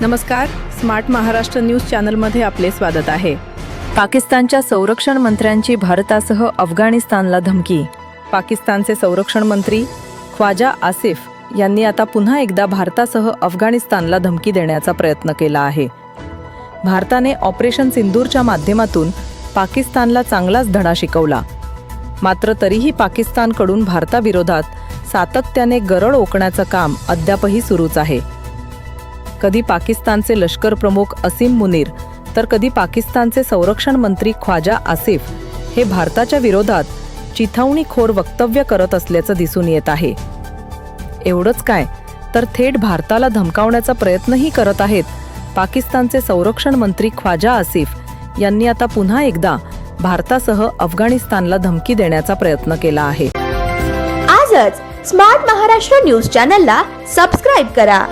नमस्कार smart Maharashtra news चॅनलमध्ये आपले स्वागत आहे. पाकिस्तानच्या संरक्षण मंत्र्यांची भारतासह अफगाणिस्तानला धमकी. पाकिस्तानचे संरक्षण मंत्री ख्वाजा आसिफ यांनी आता पुन्हा एकदा भारतासह अफगाणिस्तानला धमकी देण्याचा प्रयत्न केला आहे. भारताने ऑपरेशन सिंदूरच्या माध्यमातून पाकिस्तानला चांगलाच धडा शिकवला. मात्र तरीही पाकिस्तानकडून भारताविरोधात सातत्याने गरळ ओकण्याचं काम अद्यापही सुरूच आहे. कधी पाकिस्तानचे लष्कर प्रमुख असीम मुनीर तर कधी पाकिस्तानचे संरक्षण मंत्री ख्वाजा आसिफ हे भारताच्या विरोधात चिथावणीखोर वक्तव्य करत असल्याचं दिसून येत आहे. एवढंच काय तर थेट भारताला धमकावण्याचा प्रयत्नही करत आहेत पाकिस्तानचे संरक्षण मंत्री ख्वाजा आसिफ यांनी आता पुन्हा एकदा भारतासह अफगाणिस्तानला धमकी देण्याचा प्रयत्न केला आहे. आजच स्मार्ट महाराष्ट्र न्यूज चॅनलला सबस्क्राईब करा.